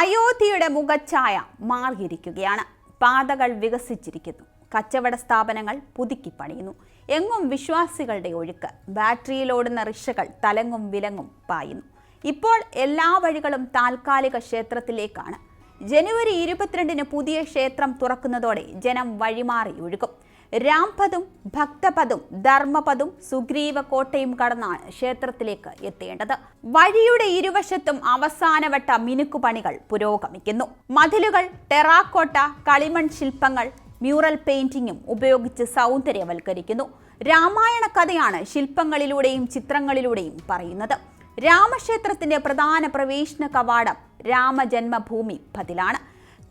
അയോധ്യയുടെ മുഖച്ഛായ മാറിയിരിക്കുകയാണ്. പാതകൾ വികസിച്ചിരിക്കുന്നു. കച്ചവട സ്ഥാപനങ്ങൾ പുതുക്കി പണിയുന്നു എങ്ങും വിശ്വാസികളുടെ ഒഴുക്ക്. ബാറ്ററിയിലോടുന്ന റിക്ഷകൾ തലങ്ങും വിലങ്ങും പായുന്നു. ഇപ്പോൾ എല്ലാ വഴികളും താൽക്കാലിക ക്ഷേത്രത്തിലേക്കാണ്. ജനുവരി ഇരുപത്തിരണ്ടിന് പുതിയ ക്ഷേത്രം തുറക്കുന്നതോടെ ജനം വഴിമാറി ഒഴുകും. രാംപദും ഭക്തപദും ധർമ്മപദും സുഗ്രീവ കോട്ടയും കടന്നാണ് ക്ഷേത്രത്തിലേക്ക് എത്തേണ്ടത്. വഴിയുടെ ഇരുവശത്തും അവസാനവട്ട മിനുക്കുപണികൾ പുരോഗമിക്കുന്നു. മതിലുകൾ ടെറാക്കോട്ട കളിമൺ ശില്പങ്ങൾ മ്യൂറൽ പെയിന്റിങ്ങും ഉപയോഗിച്ച് സൗന്ദര്യവൽക്കരിക്കുന്നു. രാമായണ കഥയാണ് ശില്പങ്ങളിലൂടെയും ചിത്രങ്ങളിലൂടെയും പറയുന്നത്. രാമക്ഷേത്രത്തിന്റെ പ്രധാന പ്രവേശന കവാടം രാമജന്മഭൂമി പതിലാണ്.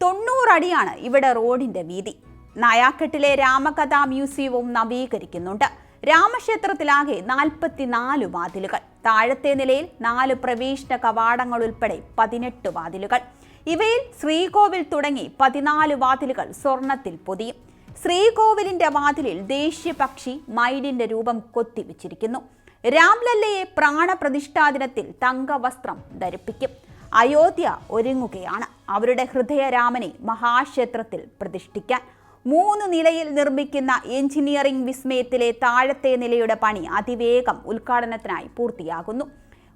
തൊണ്ണൂറടിയാണ് ഇവിടെ റോഡിന്റെ വീതി. നായാക്കെട്ടിലെ രാമകഥാ മ്യൂസിയവും നവീകരിക്കുന്നുണ്ട്. രാമക്ഷേത്രത്തിലാകെ നാൽപ്പത്തിനാല് വാതിലുകൾ. താഴത്തെ നിലയിൽ നാല് പ്രവേശന കവാടങ്ങൾ ഉൾപ്പെടെ പതിനെട്ട് വാതിലുകൾ. ഇവയിൽ ശ്രീകോവിൽ തുടങ്ങി പതിനാല് വാതിലുകൾ സ്വർണത്തിൽ പൊതിയും. ശ്രീകോവിലിന്റെ വാതിലിൽ ദേശീയ പക്ഷി മൈഡിന്റെ രൂപം കൊത്തിവെച്ചിരിക്കുന്നു. രാംലല്ലയെ പ്രാണപ്രതിഷ്ഠാ ദിനത്തിൽ തങ്കവസ്ത്രം ധരിപ്പിക്കും. അയോധ്യ ഒരുങ്ങുകയാണ്. അവരുടെ ഹൃദയരാമനെ മഹാക്ഷേത്രത്തിൽ പ്രതിഷ്ഠിക്കാൻ മൂന്ന് നിലയിൽ നിർമ്മിക്കുന്ന എഞ്ചിനീയറിംഗ് വിസ്മയത്തിലെ താഴത്തെ നിലയുടെ പണി അതിവേഗം ഉദ്ഘാടനത്തിനായി പൂർത്തിയാകുന്നു.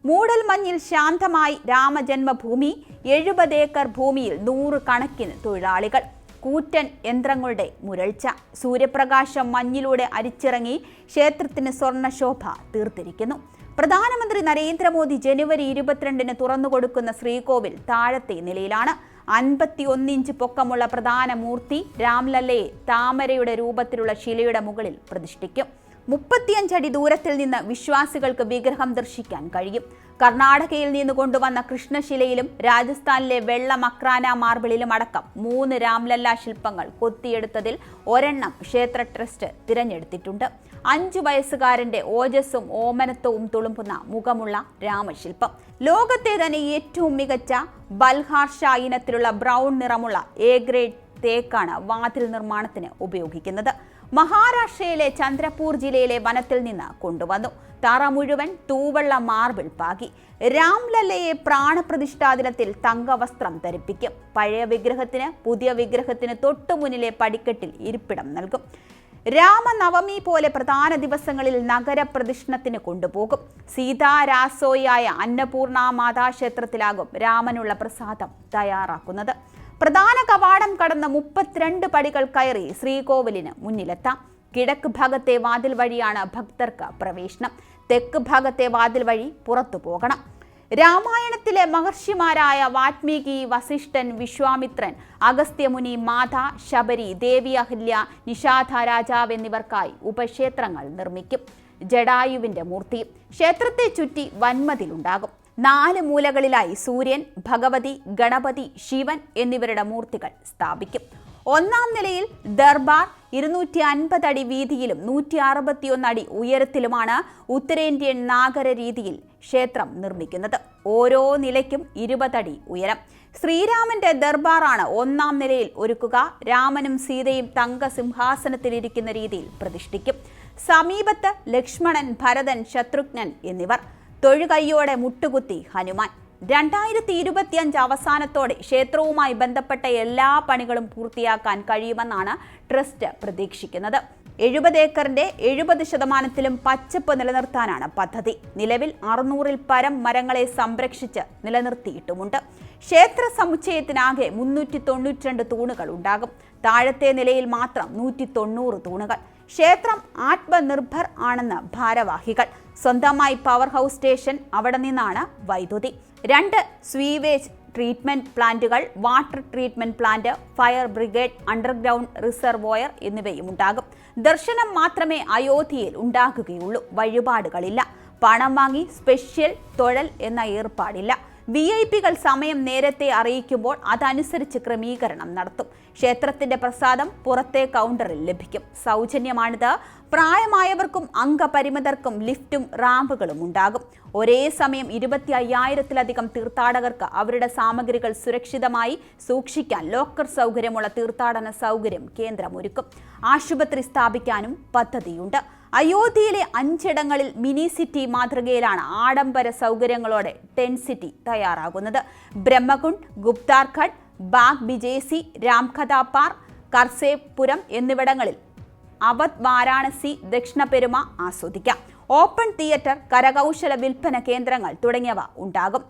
മൂടൽമഞ്ഞിൽ ശാന്തമായി രാമജന്മഭൂമി എഴുപത് ഏക്കർ ഭൂമിയിൽ നൂറ് കണക്കിന് തൊഴിലാളികൾ. കൂറ്റൻ യന്ത്രങ്ങളുടെ മുരൾച്ച. സൂര്യപ്രകാശം മഞ്ഞിലൂടെ അരിച്ചിറങ്ങി ക്ഷേത്രത്തിന് സ്വർണശോഭ തീർത്തിരിക്കുന്നു. പ്രധാനമന്ത്രി നരേന്ദ്രമോദി ജനുവരി ഇരുപത്തിരണ്ടിന് തുറന്നുകൊടുക്കുന്ന ശ്രീകോവിൽ താഴത്തെ നിലയിലാണ്. അൻപത്തി ഒന്നിഞ്ച് പൊക്കമുള്ള പ്രധാന മൂർത്തി രാംലല്ലയെ താമരയുടെ രൂപത്തിലുള്ള ശിലയുടെ മുകളിൽ പ്രതിഷ്ഠിക്കും. മുപ്പത്തിയഞ്ചടി ദൂരത്തിൽ നിന്ന് വിശ്വാസികൾക്ക് വിഗ്രഹം ദർശിക്കാൻ കഴിയും. കർണാടകയിൽ നിന്ന് കൊണ്ടുവന്ന കൃഷ്ണശിലയിലും രാജസ്ഥാനിലെ വെള്ള മക്രാന മാർബിളിലും അടക്കം മൂന്ന് രാംലല്ല ശില്പങ്ങൾ കൊത്തിയെടുത്തതിൽ ഒരെണ്ണം ക്ഷേത്ര ട്രസ്റ്റ് തിരഞ്ഞെടുത്തിട്ടുണ്ട്. അഞ്ചു വയസ്സുകാരന്റെ ഓജസ്സും ഓമനത്വവും തുളുമ്പുന്ന മുഖമുള്ള രാമശില്പം. ലോകത്തെ തന്നെ ഏറ്റവും മികച്ച ബൽഹാർഷ ഇനത്തിലുള്ള ബ്രൗൺ നിറമുള്ള എ ഗ്രേഡ് തേക്കാണ് വാതിൽ നിർമ്മാണത്തിന് ഉപയോഗിക്കുന്നത്. മഹാരാഷ്ട്രയിലെ ചന്ദ്രപൂർ ജില്ലയിലെ വനത്തിൽ നിന്ന് കൊണ്ടുവന്നു. തറ മുഴുവൻ തൂവെള്ള മാർബിൾ പാകി. രാംലല്ലയെ പ്രാണപ്രതിഷ്ഠാ ദിനത്തിൽ തങ്കവസ്ത്രം ധരിപ്പിക്കും. പഴയ വിഗ്രഹത്തിന് പുതിയ വിഗ്രഹത്തിന് തൊട്ടു മുന്നിലെ പടിക്കെട്ടിൽ ഇരിപ്പിടം നൽകും. രാമനവമി പോലെ പ്രധാന ദിവസങ്ങളിൽ നഗരപ്രദക്ഷിണത്തിന് കൊണ്ടുപോകും. സീതാരാസോയായ അന്നപൂർണ മാതാക്ഷേത്രത്തിലാകും രാമനുള്ള പ്രസാദം തയ്യാറാക്കുന്നത്. പ്രധാന കവാടം കടന്ന് മുപ്പത്തിരണ്ട് പടികൾ കയറി ശ്രീകോവിലിന് മുന്നിലെത്താം. കിഴക്ക് ഭാഗത്തെ വാതിൽ വഴിയാണ് ഭക്തർക്ക് പ്രവേശനം. തെക്ക് ഭാഗത്തെ വാതിൽ വഴി പുറത്തു പോകണം. രാമായണത്തിലെ മഹർഷിമാരായ വാത്മീകി വസിഷ്ഠൻ വിശ്വാമിത്രൻ അഗസ്ത്യമുനി മാധ ശബരി ദേവി അഹല്യ നിഷാധ രാജാവ് എന്നിവർക്കായി ഉപക്ഷേത്രങ്ങൾ നിർമ്മിക്കും. ജഡായുവിന്റെ മൂർത്തിയും ക്ഷേത്രത്തെ ചുറ്റി വൻമതിലുണ്ടാകും. നാല് മൂലകളിലായി സൂര്യൻ ഭഗവതി ഗണപതി ശിവൻ എന്നിവരുടെ മൂർത്തികൾ സ്ഥാപിക്കും. ഒന്നാം നിലയിൽ ദർബാർ ഇരുന്നൂറ്റി അൻപത് അടി വീതിയിലും നൂറ്റി അറുപത്തിയൊന്ന് അടി ഉയരത്തിലുമാണ് ഉത്തരേന്ത്യൻ നാഗര രീതിയിൽ ക്ഷേത്രം നിർമ്മിക്കുന്നത്. ഓരോ നിലയ്ക്കും ഇരുപതടി ഉയരം. ശ്രീരാമന്റെ ദർബാറാണ് ഒന്നാം നിലയിൽ ഒരുക്കുക രാമനും സീതയും തങ്ക സിംഹാസനത്തിലിരിക്കുന്ന രീതിയിൽ പ്രതിഷ്ഠിക്കും. സമീപത്ത് ലക്ഷ്മണൻ ഭരതൻ ശത്രുഘ്നൻ എന്നിവർ. തൊഴുകയ്യോടെ മുട്ടുകുത്തി ഹനുമാൻ. രണ്ടായിരത്തി ഇരുപത്തിയഞ്ച് അവസാനത്തോടെ ക്ഷേത്രവുമായി ബന്ധപ്പെട്ട എല്ലാ പണികളും പൂർത്തിയാക്കാൻ കഴിയുമെന്നാണ് ട്രസ്റ്റ് പ്രതീക്ഷിക്കുന്നത്. എഴുപത് ഏക്കറിന്റെ എഴുപത് ശതമാനത്തിലും പച്ചപ്പ് നിലനിർത്താനാണ് പദ്ധതി. നിലവിൽ അറുന്നൂറിൽ പരം മരങ്ങളെ സംരക്ഷിച്ച് നിലനിർത്തിയിട്ടുമുണ്ട്. ക്ഷേത്ര സമുച്ചയത്തിനാകെ മുന്നൂറ്റി തൊണ്ണൂറ്റിരണ്ട് തൂണുകൾ ഉണ്ടാകും. താഴത്തെ നിലയിൽ മാത്രം നൂറ്റി തൊണ്ണൂറ് തൂണുകൾ. ക്ഷേത്രം ആത്മനിർഭർ ആണെന്ന് ഭാരവാഹികൾ. സ്വന്തമായി പവർ ഹൗസ് സ്റ്റേഷൻ അവിടെ നിന്നാണ് വൈദ്യുതി. രണ്ട് സ്വീവേജ് ട്രീറ്റ്മെന്റ് പ്ലാന്റുകൾ water treatment plant fire brigade underground reservoir എന്നിവയും ഉണ്ടാകും ദർശനം മാത്രമേ അയോധ്യയിൽ ഉണ്ടാകുകയുള്ളൂ. വഴിപാടുകളില്ല. പണം വാങ്ങി സ്പെഷ്യൽ തൊഴൽ എന്ന ഏർപ്പാടില്ല. വി ഐ പികൾ സമയം നേരത്തെ അറിയിക്കുമ്പോൾ അതനുസരിച്ച് ക്രമീകരണം നടത്തും. ക്ഷേത്രത്തിന്റെ പ്രസാദം പുറത്തെ കൗണ്ടറിൽ ലഭിക്കും. സൗജന്യമാണിത്. പ്രായമായവർക്കും അംഗപരിമിതർക്കും ലിഫ്റ്റും റാമ്പുകളും ഉണ്ടാകും. ഒരേ സമയം ഇരുപത്തി അയ്യായിരത്തിലധികം തീർത്ഥാടകർക്ക് അവരുടെ സാമഗ്രികൾ സുരക്ഷിതമായി സൂക്ഷിക്കാൻ ലോക്കർ സൗകര്യമുള്ള തീർത്ഥാടന സൗകര്യം കേന്ദ്രമൊരുക്കും. ആശുപത്രി സ്ഥാപിക്കാനും പദ്ധതിയുണ്ട്. അയോധ്യയിലെ അഞ്ചിടങ്ങളിൽ മിനി സിറ്റി മാതൃകയിലാണ് ആഡംബര സൗകര്യങ്ങളോടെ ടെൻ സിറ്റി തയ്യാറാകുന്നത്. ബ്രഹ്മകുണ്ട് ഗുപ്താർഖഡ് ബാഗ് ബിജേസി രാംകഥാ പാർക്ക് കർസേപുരം എന്നിവിടങ്ങളിൽ അവധ് വാരാണസി ദക്ഷിണ പെരുമ ആസ്വദിക്കാം. ഓപ്പൺ തിയേറ്റർ കരകൗശല വിൽപ്പന കേന്ദ്രങ്ങൾ തുടങ്ങിയവ ഉണ്ടാകും.